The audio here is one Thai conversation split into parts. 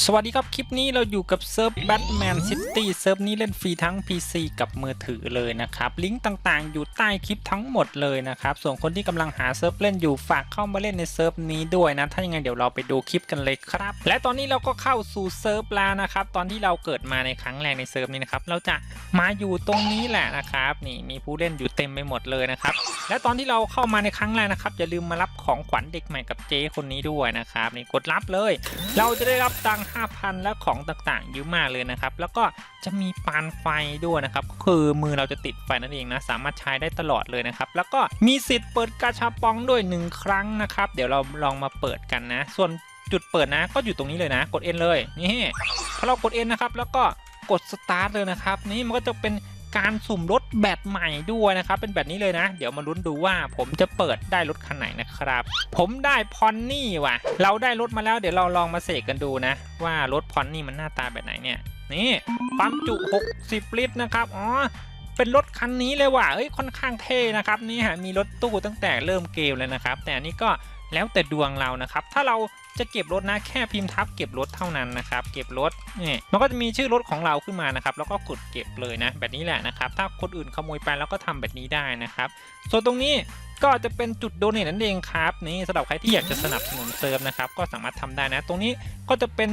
สวัสดีครับ คลิปนี้เราอยู่กับเซิร์ฟ Batman City เซิร์ฟนี้เล่นฟรีทั้ง PC กับมือถือเลยนะครับ ลิงก์ต่างๆ อยู่ใต้คลิปทั้งหมดเลยนะครับ ส่วนคนที่กำลังหาเซิร์ฟเล่นอยู่ฝากเข้ามาเล่นในเซิร์ฟนี้ด้วยนะ ถ้ายังไงเดี๋ยวเราไปดูคลิปกันเลยครับ และตอนนี้เราก็เข้าสู่เซิร์ฟแล้วนะครับ ตอนที่เราเกิดมาในครั้งแรกในเซิร์ฟนี้นะครับ เราจะมาอยู่ตรงนี้แหละนะครับ นี่มีผู้เล่นอยู่เต็มไปหมดเลยนะครับ และตอนที่เราเข้ามาในครั้งแรกนะครับอย่าลืมมารับของขวัญเด็กใหม่กับเจ๊คนนี้ด้วยนะครับนี่กดรับเลย เราจะได้รับตัง5,000 และของต่างๆเยอะมากเลยนะครับ แล้วก็จะมีปานไฟด้วยนะครับก็คือมือเราจะติดไฟนั่นเองนะ สามารถใช้ได้ตลอดเลยนะครับ แล้วก็มีสิทธิ์เปิดกาชาปองด้วยหนึ่งครั้งนะครับ เดี๋ยวเราลองมาเปิดกันนะ ส่วนจุดเปิดนะก็อยู่ตรงนี้เลยนะ กด N เลย นี่พอเรากด N นะครับ แล้วก็กด start เลยนะครับ นี่มันก็จะเป็น การสุ่มรถแบตใหม่ด้วยนะครับ เป็นแบบนี้เลยนะ เดี๋ยวมาลุ้นดูว่าผมจะเปิดได้รถคันไหนนะครับ ผมได้พอนนี่ว่ะ เราได้รถมาแล้วเดี๋ยวเราลองมาเสกกันดูนะ ว่ารถพอนนี่มันหน้าตาแบบไหนเนี่ย นี่ปั๊มจุ 60 ลิตรนะครับ อ๋อเป็นรถคันนี้เลยว่ะเอ้ย ค่อนข้างเท่นะครับ นี่ฮะ มีรถตู้ตั้งแต่เริ่มเกมเลยนะครับ แต่อันนี้ก็แล้วแต่ดวงเรานะครับ ถ้าเรา จะเก็บรถนะแค่พิมพ์ทับเก็บรถเท่านั้นนะครับ เก็บรถนี่มันก็จะมีชื่อรถของเราขึ้นมานะครับ แล้วก็กดเก็บเลยนะ แบบนี้แหละนะครับ ถ้าคนอื่นขโมยไปแล้วก็ทำแบบนี้ได้นะครับ ส่วนตรงนี้ก็จะเป็นจุดโดเนทนั่นเองครับนี่สำหรับใครที่อยากจะสนับสนุนเซิร์ฟนะครับก็สามารถทำได้นะ ตรงนี้ก็จะเป็น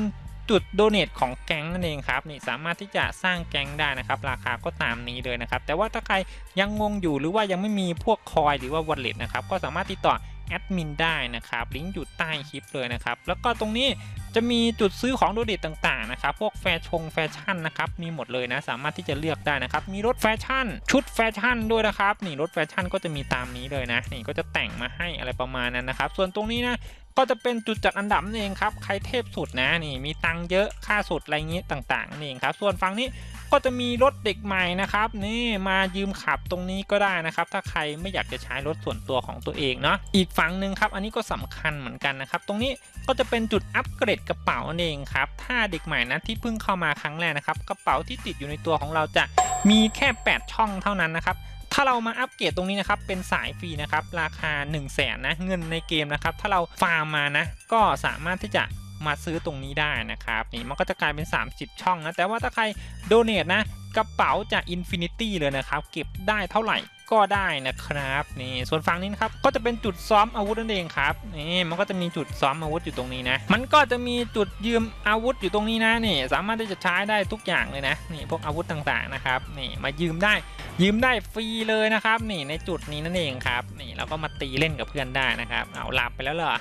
จุดโดเนทของแก๊งนั่นเองครับนี่สามารถที่จะสร้างแก๊งได้นะครับ ราคาก็ตามนี้เลยนะครับ แต่ว่าถ้าใครยังงงอยู่หรือว่ายังไม่มีพวกคอยหรือว่าวอลเล็ตนะครับก็สามารถติดต่อ แอดมินได้นะครับ ลิงก์อยู่ใต้คลิปเลยนะครับ แล้วก็ตรงนี้จะมีจุดซื้อของโดเดตต่างๆนะครับ พวกแฟชงแฟชั่นนะครับ มีหมดเลยนะ สามารถที่จะเลือกได้นะครับ มีรถแฟชั่น ชุดแฟชั่นด้วยนะครับ นี่รถแฟชั่นก็จะมีตามนี้เลยนะ นี่ก็จะแต่งมาให้อะไรประมาณนั้นนะครับ ส่วนตรงนี้นะก็จะเป็นจุดจัดอันดับนั่นเองครับ ใครเทพสุดนะ นี่มีตังเยอะ ค่าสุดอะไรเงี้ยต่างๆนั่เองครับ ส่วนฝั่งนี้ ก็จะมีรถเด็กใหม่นะครับนี่มายืมขับตรงนี้ก็ได้นะครับ ถ้าใครไม่อยากจะใช้รถส่วนตัวของตัวเองเนาะอีกฝั่งหนึ่งครับ อันนี้ก็สำคัญเหมือนกันนะครับ ตรงนี้ก็จะเป็นจุดอัปเกรดกระเป๋านั่นเองครับ ถ้าเด็กใหม่นะที่เพิ่งเข้ามาครั้งแรกนะครับกระเป๋าที่ติดอยู่ในตัวของเราจะมีแค่ 8 ช่องเท่านั้นนะครับถ้าเรามาอัปเกรดตรงนี้นะครับ เป็นสายฟรีนะครับ ราคา 1 0 0 0 0แสนนะ เงินในเกมนะครับ ถ้าเราฟาร์มมานะ ก็สามารถที่จะ มาซื้อตรงนี้ได้นะครับนี่มันก็จะกลายเป็น 30 ช่องนะแต่ว่าถ้าใครโดเนทนะกระเป๋าจะอินฟินิตี้เลยนะครับเก็บได้เท่าไหร่ก็ได้นะครับนี่ส่วนฝั่งนี้นะครับก็จะเป็นจุดซ้อมอาวุธนั่นเองครับนี่มันก็จะมีจุดซ้อมอาวุธอยู่ตรงนี้นะ มันก็จะมีจุดยืมอาวุธอยู่ตรงนี้นะนี่สามารถที่จะใช้ได้ทุกอย่างเลยนะนี่พวกอาวุธต่างๆนะครับนี่มายืมได้ยืมได้ฟรีเลยนะครับนี่ในจุดนี้นั่นเองครับนี่เราก็มาตีเล่นกับเพื่อนได้นะครับเอาหลับไปแล้วเหรอ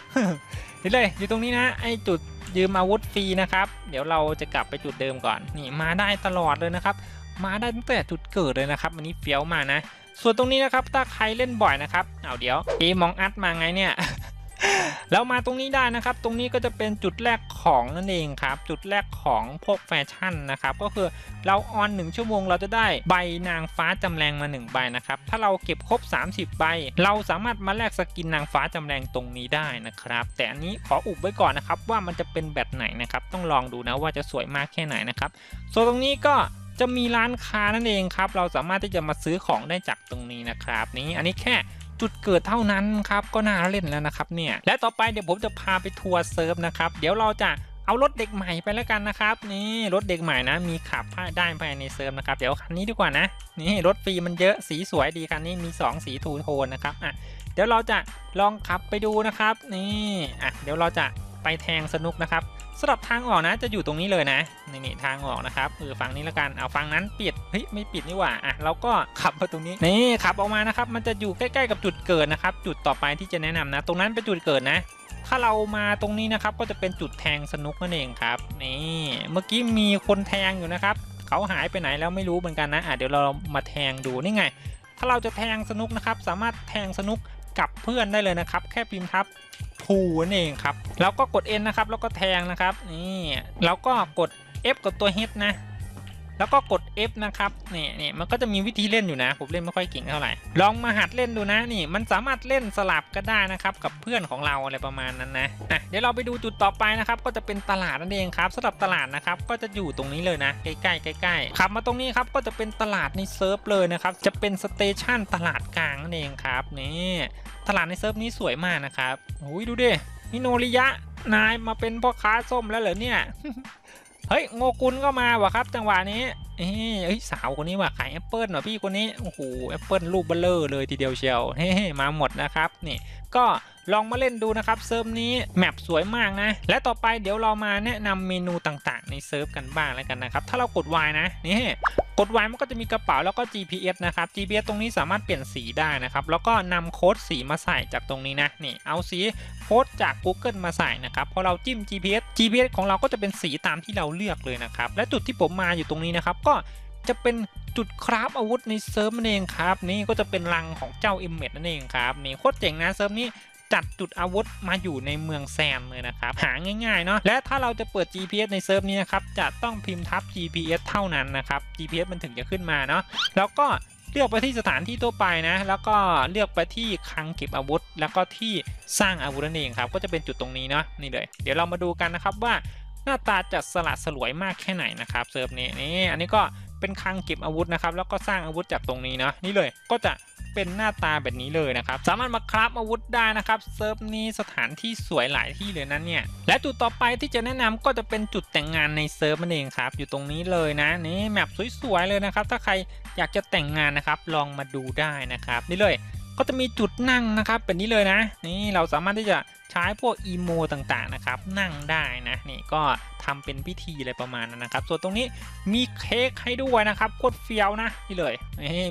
นี่เลยอยู่ตรงนี้นะไอจุดยืมอาวุธฟรีนะครับ เดี๋ยวเราจะกลับไปจุดเดิมก่อนนี่มาได้ตลอดเลยนะครับ มาได้ตั้งแต่จุดเกิดเลยนะครับอันนี้เฟี้ยวมากนะ ส่วนตรงนี้นะครับถ้าใครเล่นบ่อยนะครับเอาเดี๋ยวเอมองอัดมาไงเนี่ย แล้วมาตรงนี้ได้นะครับ ตรงนี้ก็จะเป็นจุดแรกของนั่นเองครับ จุดแรกของพวกแฟชั่นนะครับ ก็คือเราออน1ชั่วโมงเราจะได้ใบนางฟ้าจำแรงมา 1 ใบนะครับ ถ้าเราเก็บครบ 30 ใบ เราสามารถมาแลกสกินนางฟ้าจำแรงตรงนี้ได้นะครับ แต่อันนี้ขออุบไว้ก่อนนะครับ ว่ามันจะเป็นแบบไหนนะครับ ต้องลองดูนะว่าจะสวยมากแค่ไหนนะครับ ส่วนตรงนี้ก็จะมีร้านค้านั่นเองครับ เราสามารถที่จะมาซื้อของได้จากตรงนี้นะครับ นี่อันนี้แค่ จุดเกิดเท่านั้นครับก็น่าเล่นแล้วนะครับเนี่ยและต่อไปเดี๋ยวผมจะพาไปทัวร์เซิร์ฟนะครับเดี๋ยวเราจะเอารถเด็กใหม่ไปแล้วกันนะครับนี่รถเด็กใหม่นะมีขับได้ภายในเซิร์ฟนะครับเดี๋ยวคันนี้ดีกว่านะนี่รถฟรีมันเยอะสีสวยดีคันนี้มี 2 สีทูโทนนะครับอะเดี๋ยวเราจะลองขับไปดูนะครับนี่อะเดี๋ยวเราจะไปแทงสนุกนะครับ สำหรับทางออกนะจะอยู่ตรงนี้เลยนะนี่นี่ทางออกนะครับเออฝั่งนี้แล้วกันเอาฝั่งนั้นปิดเฮ้ยไม่ปิดนี่หว่าอะเราก็ขับมาตรงนี้นี่ขับออกมานะครับมันจะอยู่ใกล้ๆกับจุดเกิดนะครับจุดต่อไปที่จะแนะนำนะ ตรงนั้นเป็นจุดเกิดนะถ้าเรามาตรงนี้นะครับก็จะเป็นจุดแทงสนุกนั่นเองครับนี่เมื่อกี้มีคนแทงอยู่นะครับเขาหายไปไหนแล้วไม่รู้เหมือนกันนะอะเดี๋ยวเรามาแทงดูนี่ไง ถ้าเราจะแทงสนุกนะครับ สามารถแทงสนุกกับเพื่อนได้เลยนะครับ แค่พิมพ์ทับ พูนั่นเองครับ แล้วก็กด N นะครับ แล้วก็แทงนะครับ นี่ แล้วก็กด F กับตัว H นะ แล้วก็กด F นะครับนี่นี่มันก็จะมีวิธีเล่นอยู่นะ ผมเล่นไม่ค่อยเก่งเท่าไหร่ ลองมาหัดเล่นดูนะนี่ มันสามารถเล่นสลับก็ได้นะครับกับเพื่อนของเราอะไรประมาณนั้นนะอะเดี๋ยวเราไปดูจุดต่อไปนะครับก็จะเป็นตลาดนั่นเองครับสำหรับตลาดนะครับก็จะอยู่ตรงนี้เลยนะใกล้ๆใกล้ขับมาตรงนี้ครับก็จะเป็นตลาดในเซิร์ฟเลยนะครับจะเป็นสเตชันตลาดกลางนั่นเองครับนี่ตลาดในเซิร์ฟนี้สวยมากนะครับโอ้ยดูดิมิโนริยะนายมาเป็นพ่อค้าส้มแล้วเหรอเนี่ย เฮ้ยโงกุลก็มาวะครับ จังหวะนี้เฮ้ยสาวคนนี้ว่ะขายแอปเปิลเหรอพี่คนนี้โอ้โหแอปเปิลลูกเบลเลอร์เลยทีเดียวเชียวเฮ้มาหมดนะครับนี่ก็ ลองมาเล่นดูนะครับเซิร์ฟนี้แมปสวยมากนะ และต่อไปเดี๋ยวเรามาแนะนำเมนูต่างๆ ในเซิร์ฟกันบ้างแล้วกันนะครับ ถ้าเรากด Y นะนี่กด Y มันก็จะมีกระเป๋าแล้วก็ GPS นะครับ GPS ตรงนี้สามารถเปลี่ยนสีได้นะครับ แล้วก็นำโค้ดสีมาใส่จากตรงนี้นะนี่เอาสีโค้ดจาก Google มาใส่นะครับพอเราจิ้ม GPS GPS ของเราก็จะเป็นสีตามที่เราเลือกเลยนะครับและจุดที่ผมมาอยู่ตรงนี้นะครับก็จะเป็นจุดคราฟอาวุธในเซิร์ฟนั่นเองครับ นี่ก็จะเป็นรังของเจ้าเอมเมดนั่นเองครับนี่โคตรเจ๋งนะเซิร์ฟนี้ จัดจุดอาวุธมาอยู่ในเมืองแซมเลยนะครับ หาง่ายๆเนาะและถ้าเราจะเปิด GPS ในเซิร์ฟนี้นะครับจะต้องพิมพ์ทับ GPS เท่านั้นนะครับ GPS มันถึงจะขึ้นมาเนาะแล้วก็เลือกไปที่สถานที่ทั่วไปนะ แล้วก็เลือกไปที่คลังเก็บอาวุธ แล้วก็ที่สร้างอาวุธนั่นเองครับ ก็จะเป็นจุดตรงนี้เนาะนี่เลย เดี๋ยวเรามาดูกันนะครับว่าหน้าตาจะสลัดสลวยมากแค่ไหนนะครับเซิร์ฟนี้นี่อันนี้ก็ เป็นคลังเก็บอาวุธนะครับแล้วก็สร้างอาวุธจากตรงนี้เนาะนี่เลยก็จะเป็นหน้าตาแบบนี้เลยนะครับ สามารถมาคราฟอาวุธได้นะครับเซิร์ฟนี้สถานที่สวยหลายที่เลยนะเนี่ย และจุดต่อไปที่จะแนะนำก็จะเป็นจุดแต่งงานในเซิร์ฟนั่นเองครับ อยู่ตรงนี้เลยนะนี่แมปสวยๆเลยนะครับ ถ้าใครอยากจะแต่งงานนะครับ ลองมาดูได้นะครับ นี่เลย ก็จะมีจุดนั่งนะครับแบบนี้เลยนะ นี่เราสามารถที่จะใช้พวกอีโมต่างๆนะครับ นั่งได้นะนี่ก็ทำเป็นพิธีอะไรประมาณนั้นนะครับ ส่วนตรงนี้มีเค้กให้ด้วยนะครับโคตรเฟี้ยวนะนี่เลย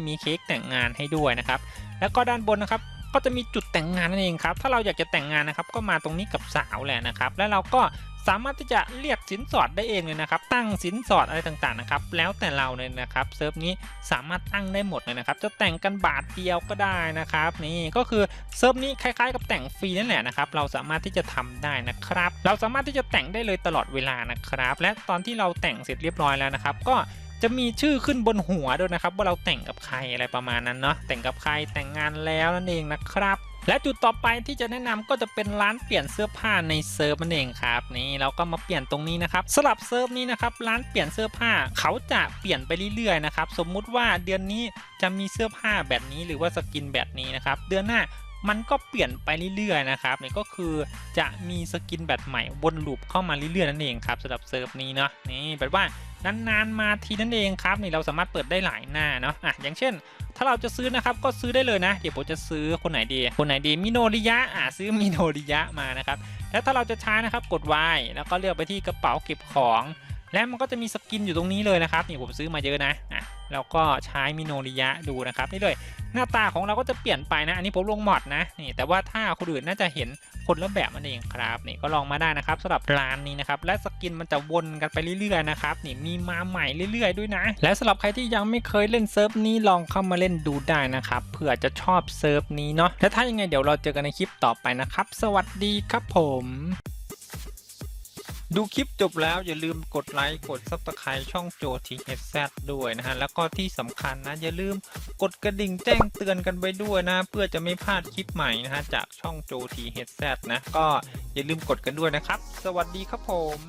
มีเค้กแต่งงานให้ด้วยนะครับ แล้วก็ด้านบนนะครับ ก็จะมีจุดแต่งงานนั่นเองครับ ถ้าเราอยากจะแต่งงานนะครับก็มาตรงนี้กับสาวแหละนะครับ แล้วเราก็สามารถที่จะเรียกสินสอดได้เองเลยนะครับ ตั้งสินสอดอะไรต่างๆนะครับ แล้วแต่เราเลยนะครับเซิร์ฟนี้สามารถตั้งได้หมดเลยนะครับ จะแต่งกันบาทเดียวก็ได้นะครับ นี่ก็คือเซิร์ฟนี้คล้ายๆ กับแต่งฟรีนั่นแหละนะครับ เราสามารถที่จะทำได้นะครับ เราสามารถที่จะแต่งได้เลยตลอดเวลานะครับ และตอนที่เราแต่งเสร็จเรียบร้อยแล้วนะครับ ก็ จะมีชื่อขึ้นบนหัวด้วยนะครับ ว่าเราแต่งกับใครอะไรประมาณนั้นเนาะแต่งกับใครแต่งงานแล้วนั่นเองนะครับและจุดต่อไปที่จะแนะนำก็จะเป็นร้านเปลี่ยนเสื้อผ้าในเซิร์ฟนั่นเองครับนี่เราก็มาเปลี่ยนตรงนี้นะครับสลับเซิร์ฟนี้นะครับร้านเปลี่ยนเสื้อผ้าเขาจะเปลี่ยนไปเรื่อยๆนะครับสมมุติว่าเดือนนี้จะมีเสื้อผ้าแบบนี้หรือว่าสกินแบบนี้นะครับเดือนหน้ามันก็เปลี่ยนไปเรื่อยๆนะครับนี่ก็คือจะมีสกินแบบใหม่วนลูปเข้ามาเรื่อยๆนั่นเองครับสำหรับเซิร์ฟนี้เนาะนี่แบบว่า นานๆมาทีนั่นเองครับนี่เราสามารถเปิดได้หลายหน้าเนาะอะอย่างเช่น ถ้าเราจะซื้อนะครับก็ซื้อได้เลยนะ เดี๋ยวผมจะซื้อคนไหนดีคนไหนดีมิโนริยะอะซื้อมิโนริยะมานะครับแล้วถ้าเราจะใช้นะครับกด Y แล้วก็เลือกไปที่กระเป๋าเก็บของ และมันก็จะมีสกินอยู่ตรงนี้เลยนะครับนี่ผมซื้อมาเยอะนะอะเราก็ใช้มิโนริยะดูนะครับนี่เลยหน้าตาของเราก็จะเปลี่ยนไปนะ อันนี้ผมลงมอดนะนี่แต่ว่าถ้าคนอื่นน่าจะเห็นคนละแบบมันเองครับนี่ก็ลองมาได้นะครับสำหรับร้านนี้นะครับและสกินมันจะวนกันไปเรื่อยๆนะครับนี่มีมาใหม่เรื่อยๆด้วยนะ และสำหรับใครที่ยังไม่เคยเล่นเซิร์ฟนี้ลองเข้ามาเล่นดูได้นะครับเผื่อจะชอบเซิร์ฟนี้เนาะและถ้ายังไงเดี๋ยวเราเจอกันในคลิปต่อไปนะครับ สวัสดีครับผม ดูคลิปจบแล้วอย่าลืมกดไลค์กดซับสไครต์ช่องโจทีเอสแซด้วยนะฮะ แล้วก็ที่สำคัญนะ อย่าลืมกดกระดิ่งแจ้งเตือนกันไปด้วยนะ เพื่อจะไม่พลาดคลิปใหม่นะฮะ จากช่องโจทีเอสแซนะ ก็อย่าลืมกดกันด้วยนะครับ สวัสดีครับผม